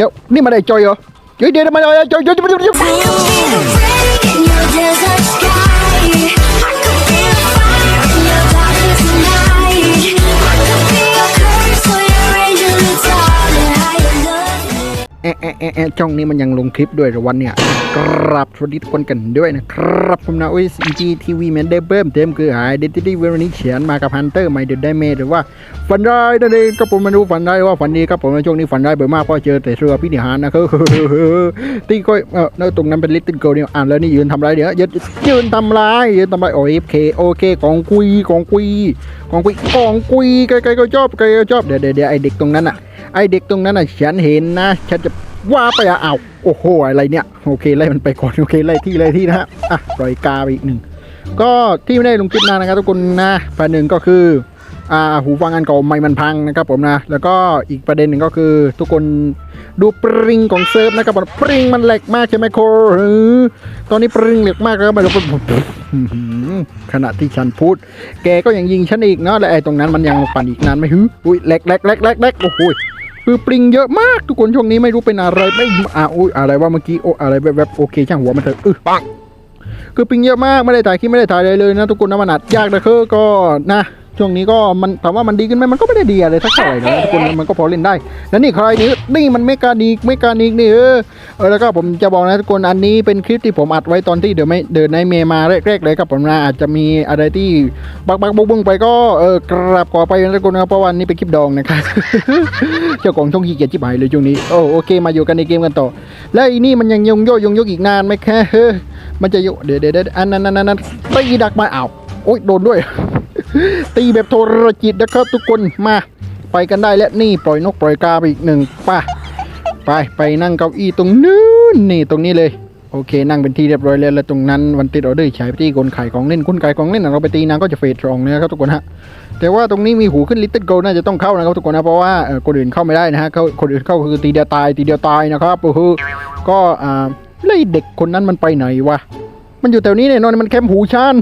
เดี๋ยวนี่มาได้จอยเแอะแอะแอะแอะช่องนี้มันยังลงคลิปด้วยหรอวันเนี่ยกราบสวัสดีทุกคนกันด้วยนะครับผมนะโอ้ยซีจีทีวีแมนเดเบิ้มเต็มคือหายเดติตี้วันนี้เขียนมากับฮันเตอร์ไม่เดดได้เมหรือว่าฝันร้นั่นเองก็ผมไม่รู้ฝันร้ว่าฝันดีครับผมในช่วงนี้ฝันร้บ่อยมากเพราะเจอแต่เสือพินิหารนะครับตีก้อยเออตรงนั้นเป็นลิตเติ้ลเกิลเนี่ยอ่านแล้วนี่ยืนทำไรเดี๋ยวยืนยืนทำไรยืนทำไรโอเอฟเคโอเคกองกุยกองกุยกองกุยกองกุยใครๆก็ชอบใครๆก็ชอบเดี๋ยวเดี๋ยวเดี๋ยวไอเด็กตรงนั้นอะ ไอเด็กตรงนั้นอะฉันเห็นนะ ฉันจะว่าไปอะอ้าวโอ้โหอะไรเนี่ย โอเคไล่มันไปก่อนโอเคไล่ที่ไล่ที่นะฮะอะปล่อยกาไปอีกหนึ่งก็ที่ไม่ได้ลงคลิปนานนะครับทุกคนนะประเด็นก็คือ หูฟังอันเก่าไม่มันพังนะครับผมนะ แล้วก็อีกประเด็นหนึ่งก็คือ ทุกคนดูปริงของเซิร์ฟนะครับผมปริงมันแหลกมากใช่ไหมโคเออตอนนี้ปริงแหลกมากแล้วไม่รู้วขณะที่ฉันพูด แกก็ยังยิงฉันอีกเนาะและไอ้ตรงนั้นมันยังปั่นอีกนานไหมฮึอุ้ยแหลกแหลกแหลกแหลกแหลกโอ้โหคือปริงเยอะมากทุกคนช่วงนี้ไม่รู้เป็นอะไรไม่อ่าอุ้ยอะไรว่าเมื่อกี้โอ้อะไรแบบๆโอเคช่างหัวมันเถอะอื้อปังคือปิงเยอะมากไม่ได้ถ่ายคลิปไม่ได้ถ่ายอะไรเลยนะทุกคนนะมันอัดยากนะคือก็นะ ช่วงนี้ก็มันถามว่ามันดีขึ้นไหมมันก็ไม่ได้ดีอะไรสักเท่าไหร่นะทุกคนมันก็พอเล่นได้ แล้วนี่ใครนี่นี่มันเมกานิกเมกานิกนี่เออเออแล้วก็ผมจะบอกนะทุกคนอันนี้เป็นคลิปที่ผมอัดไว้ตอนที่เดี๋ยวไม่เดินในเมมาแรกๆเลยครับผมนะอาจจะมีอะไรที่บักบักบุ้งบุ้งไปก็เออกราบขอไปนะทุกคนนะเพราะว่านี่เป็นคลิปดองนะครับเจ้าของช่องขี้เกียจชิบหายเลยช่วงนี้โอ้โอเคมาอยู่กันในเกมกันต่อ แล้วอีนี่มันยังยงโยยงยกอีกนานไหมแค่เฮ้ยมันจะโยเดี๋ยวเดี๋ยวเดี๋ยวอันนั้นอันนั้นอันนั้นตีดักมาอ้าวโอ๊ยโดนด้วย ตีแบบโทรจิตนะครับทุกคนมาไปกันได้และนี่ปล่อยนกปล่อยกาไปอีกหนึ่งป่ะไปไปนั่งเก้าอี้ตรงนู้นนี่ตรงนี้เลยโอเค นั่งเป็นที่เรียบร้อยแล้วแล้วตรงนั้นวันติดออเดอร์ใช้ไปที่คนขายของเล่นคนขายของเล่นน่ะเราไปตีนางก็จะเฟดสองนะครับทุกคนฮะแต่ว่าตรงนี้มีหูขึ้นลิตเติ้ลโกน่าจะต้องเข้านะครับทุกคนนะเพราะว่าคนอื่นเข้าไม่ได้นะฮะเขาคนอื่นเข้าคือตีเดียวตายตีเดียวตายนะครับโอ้โหก็อ่าแล้วไอ้เด็กคนนั้นมันไปไหนวะมันอยู่แถวนี้เนี่ยนอนมันแคมป์หูชัน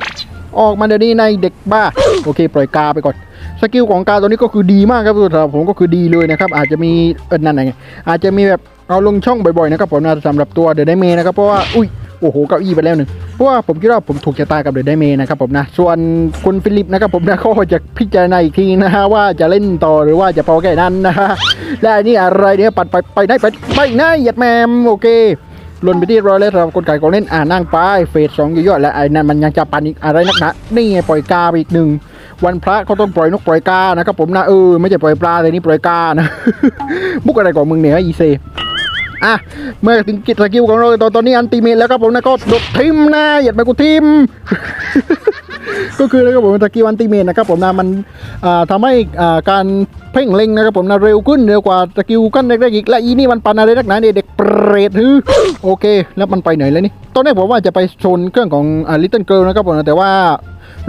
ออกมาเดี๋ยวนี้ในเด็กบ้า โอเค ปล่อยกาไปก่อน สกิลของกาตัวนี้ก็คือดีมากครับสำหรับผมก็คือดีเลยนะครับ อาจจะมีเออนั่นไงอาจจะมีแบบเอาลงช่องบ่อยๆนะครับผมนะสำหรับตัวเดอะไดเมนะครับเพราะว่าอุ้ยโอ้โหเก้าอี้ไปแล้วหนึ่งเพราะว่าผมคิดว่าผมถูกชะตากับเดอะไดเมนะครับผมนะส่วนคุณฟิลิปนะครับผมนะเขาจะพิจารณาอีกทีนะฮะว่าจะเล่นต่อหรือว่าจะพอแค่นั้นนะฮะและนี่อะไรเนี่ยปัดไปไปได้ไปไปไหนหยัดแมมโอเค ล่นไปที่ร้อยแล้วสำหรับคนไก่ของเล่นอ่านั่งไปเฟสสองอยู่ยอดและไอ้นั่นมันยังจะปันอีกอะไรนักหนานี่ไงปล่อยกาไปอีกหนึ่งวันพระเขาต้องปล่อยนกปล่อยกานะครับผมนะเออไม่ใช่ปล่อยปลาแต่นี่ปล่อยกานะมุกอะไรของมึงเนี่ยอีเซ อะเมื่อถึงกิจสกิลของเราตอนตอนนี้อันติเมตแล้วครับผมนะก็ดดทิมนะอย่าไปกูทิมก็คือนะครับผมสกิลอันติเมตนะครับผมนะมันอ่าทำให้การเพ่งเล็งนะครับผมนะเร็วขึ้นเร็วกว่าสกิลกันแรกๆอีกและอีนี่มันปันอะไรนักหนาเนี่ยเด็กเปรตฮือโอเค แล้วมันไปไหนแล้วนี่ตอนแรกผมว่าจะไปโซนเครื่องของลิตเติ้ลเกิร์ลนะครับผมนะแต่ว่า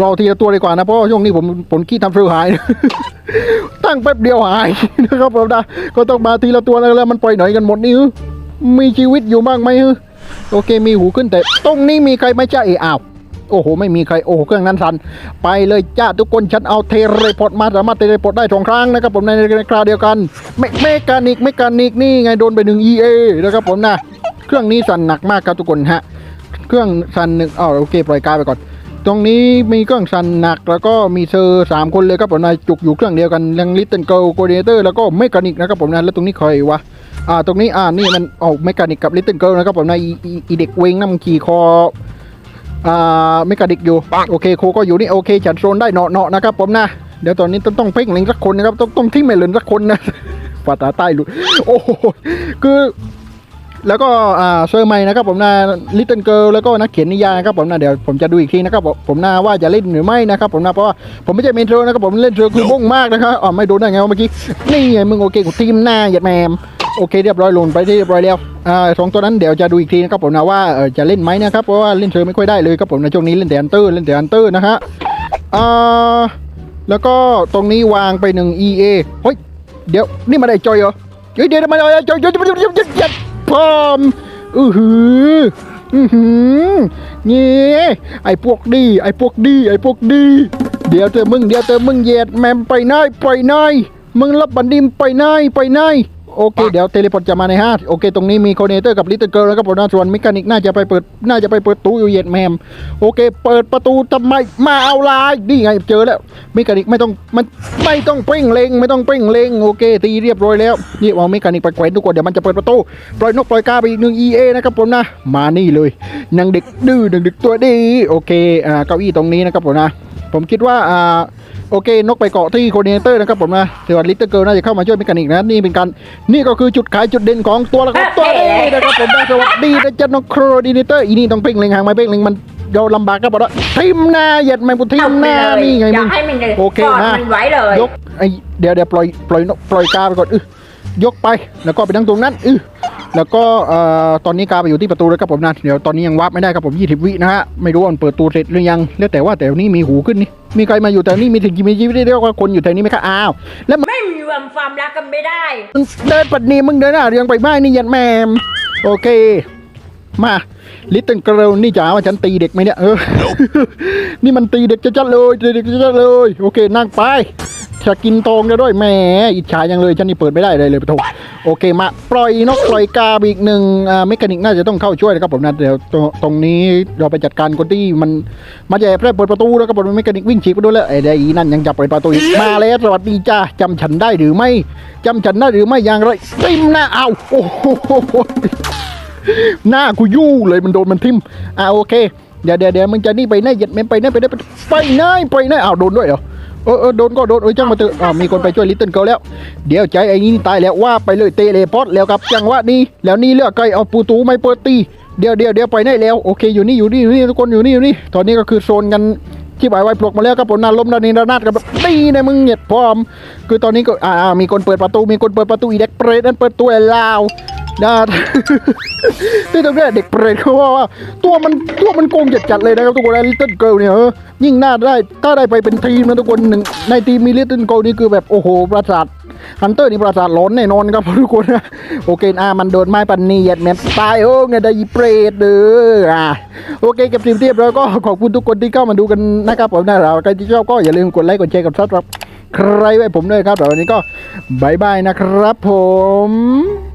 รอทีละตัวดีกว่านะเพราะช่วงนี้ผมผมขี้ทำเฟลหาย ตั้งแป๊บเดียวหายนะครับผมนะก็ต้องมาทีละตัวแล้วมันไปไหน่อยกันหมดนี่ฮึมีชีวิตอยู่บ้างไหมฮึโอเคมีหูขึ้นแต่ตรงนี้มีใครไม่จ้าเอ้าวโอ้โห ไม่มีใครโอ้โหเครื่องนั้นสั่นไปเลยจ้าทุกคนฉันเอาเทเลพอร์ตมาสามารถเทเลพอร์ตได้สองครั้งนะครับผมในในคราวเดียวกันเมเมกานิกเมกานิกนี่ไงโดนไปหนึ่ง EA นะครับผมนะ เครื่องนี้สั่นหนักมากครับทุกคนฮะ เครื่องสั่นหนึ่งอ้าวโอเค ปล่อยกายไปก่อน ตรงนี้มีเครื่องสั่นหนักแล้วก็มีเซอร์สามคนเลยครับผมนายจุกอยู่เครื่องเดียวกันยังลิตเติ้ลเกิลโคเดเตอร์แล้วก็เมกานิกนะครับผมนะแล้วตรงนี้ใครวะอ่าตรงนี้อ่านี่มันออกเมกานิกกับลิตเติ้ลเกิลนะครับผมนายอีเด็กเวงนั่งขี่คออ่าเมกานิกอยู่โอเคโคก็อยู่นี่โอเคฉันโซนได้เนาะเนาะนะครับผมนะเดี๋ยวตอนนี้ต้องต้องเพ่งเล็งสักคนนะครับต้องต้องที่เมลนสักคนนะภาษาใต้หลุดโอ้โหคือ แล้วก็เซอร์ใหม่นะครับผมนะลิตเติ้ลเกิลแล้วก็นักเขียนนิยายนะครับผมนะเดี๋ยวผมจะดูอีกทีนะครับผมผมนะว่าจะเล่นหรือไม่นะครับผมนะเพราะว่าผมไม่ใช่เมนเทอร์นะครับผมเล่นเทอร์คือบ้งมากนะครับอ๋อไม่โดนได้ไงเมื่อกี้นี่ไงมึงโอเคกูทีมหน้าหยัดแมมโอเคเรียบร้อยลงไปที่เรียบร้อยแล้วอ่าสองตัวนั้นเดี๋ยวจะดูอีกทีนะครับผมนะว่าจะเล่นไหมนะครับเพราะว่าเล่นเทอร์ไม่ค่อยได้เลยครับผมในช่วงนี้เล่นแต่อันเตอร์เล่นแต่อันเตอร์นะฮะอ่าแล้วก็ตรงนี้วางไปหนึ่ง EA เฮ้ยเดี๋ยวนี่มาได้จอยเหรอเฮ้ยเดี๋ยวมาได้จอยจอยจอยจอย พร้อมอือหืออือหือนี่ไอ้พวกดี ไอ้พวกดี ไอ้พวกดี เดี๋ยวเธอมึงเดี๋ยวเธอมึงเหยียดแมมไปไหนไปไหนมึงรับบันดิมไปไหนไปไหน โอเค เดี๋ยวเทเลพอร์ตจะมาในห้าโอเค ตรงนี้มีโคเนเตอร์กับลิตเติ้ลเกิร์ลแล้วก็ผมนะส่วนมิกานิกน่าจะไปเปิดน่าจะไปเปิดตู้อยู่เย็ดแมมโอเค เปิดประตูทำไมมาเอาลายนี่ไงเจอแล้วมิกานิกไม่ต้องมันไม่ต้องเป้งเลงไม่ต้องเป้งเลงโอเค ตีเรียบร้อยแล้วนี่เอามิกานิกไปแขวนทุกคนเดี๋ยวมันจะเปิดประตูปล่อยนกปล่อยกาไปอีกหนึ่ง EA นะครับผมนะมานี่เลยนางเด็กดื้อนางเด็กตัวดีโอเคอ่าเก้าอี้ตรงนี้นะครับผมนะผมคิดว่าอ่า โอเคนกไปเกาะที่โคเดเตอร์นะครับผมนะส่วนลิตเติ้ลเกิร์ลน่าจะเข้ามาช่วยเมคานิกนะนี่เป็นการนี่ก็คือจุดขายจุดเด่นของตัวละครตัวนี้นะครับผมนะสวัสดีนะจ๊ะน้องโคเดเตอร์อีนี่ต้องเพ่งเล็งหางไม้เพ่งเล็งมันเราลำบากก็บอกว่าทิมหน้าเหยียดแมงปุทิมหน้านี่ไงอมึยางกให้มันเลยโอเคกอดนะมันไว้เลยยกไอเดี๋ยวเดี๋ยวปล่อยปล่อยนกปล่อยกาไปก่อนอื้อยกไปแล้วก็ไปนั่งตรงนั้นอื้อแล้วก็เอ่อตอนนี้กาไปอยู่ที่ประตูแล้วครับผมนะเดี๋ยวตอนนี้ยังวับไม่ได้ครับผม 20 วินะฮะไม่รู้ว่ามันเปิดตูเสร็จหรือยังแล้วแต่ว่าแต่นี้มีหูขึ้นนี่ มีใครมาอยู่แต่นี่มีถึงมีชีวิตได้เรียกว่าคนอยู่แถวนี้ไหมครับอ้าวแล้วมันไม่มีความความรักกันไม่ได้เดินปัดนี้มึงเดินหน้าเรียงไปไม่นี่ยันแมมโอเค มาลิตเติ้ลเกิร์ลนี่จ๋าว่าฉันตีเด็กไหมเนี่ยเออนี่มันตีเด็กจะจัดเลยตีเด็กจะจัดเลย โอเคนั่งไป จะกินตองได้ด้วยแหมอิจฉายังเลยฉันนี่เปิดไม่ได้เลยเลยปะโถโอเคมาปล่อยนกปล่อยกาไปอีกหนึ่งอ่าเมคานิกน่าจะต้องเข้าช่วยนะครับผมนะเดี๋ยวตรงตรงนี้เราไปจัดการคนที่มันมาแย่แพร่เปิดประตูแล้วก็ผมเมคานิกวิ่งฉีกไปด้วยแล้วไอ้เดี๋ยวอีนั่นยังจับเปิดประตูอีกมาแล้วสวัสดีจ้าจำฉันได้หรือไม่จำฉันได้หรือไม่อย่างไรติมหน้าเอาโอ้โหหน้ากูยู่เลยมันโดนมันทิ่มอ่าโอเคเดี๋ยวเดี๋ยวเดี๋ยวมึงจะนี่ไปไหนเหยียดเมนไปไหนไปไหนไปไปไหนไปไหนอ้าวโดนด้วยเหรอเออเออโดนก็โดนเออจังมาเถอะอ้าวมีคนไปช่วยลิตเติ้ลเกิลแล้ว เดี๋ยวใจไอ้นี่ตายแล้วว่าไปเลยเตะเลพอดแล้วครับจังหวะนี้แล้วนี่เลือกไก่เอาปูตูไม่เปิดตีเดี๋ยวเดี๋ยวเดี๋ยวไปไหนแล้วโอเคอยู่นี่อยู่นี่อยู่นี่ทุกคนอยู่นี่อยู่นี่ตอนนี้ก็คือโซนกันที่บายไว้ปลกมาแล้วครับผมนาล้มนานีนานาดกันแบบตีนะมึงเหยียดพร้อม คือตอนนี้ก็อ่าอ่ามีคนเปิดประตูมีคนเปิดประตูอีเด็กเปรตนั่นเปิดตัวลาว นะที่ตรงนี้เด็กเปรตเขาว่าว่า ตัวมันตัวมันโกงจัดจัดๆเลยนะครับทุกคนลิตเติ้ลเกิลเนี่ยเออยิ่งน่าได้ถ้าได้ไปเป็นทีมนะทุกคนหนึ่งในทีมมีลิตเติ้ลเกิลนี่คือแบบโอ้โหประสาทฮันเตอร์นี่ประสาทหลอนแน่นอนครับทุกคนนะโอเคอ่ามันโดนไม้ปันนีเหยียดแมนตายโอ้ไงได้ยีเปรตเด้ออ่าโอเคก็บทีมเรียบร้อยก็ขอบคุณทุกคนที่เข้ามาดูกันนะครับผมนะเราใครที่ชอบก็อย่าลืมกดไลค์กดแชร์กับซับสไครต์ใครไว้ผมด้วยครับแต่วันนี้ก็บายบายนะครับผม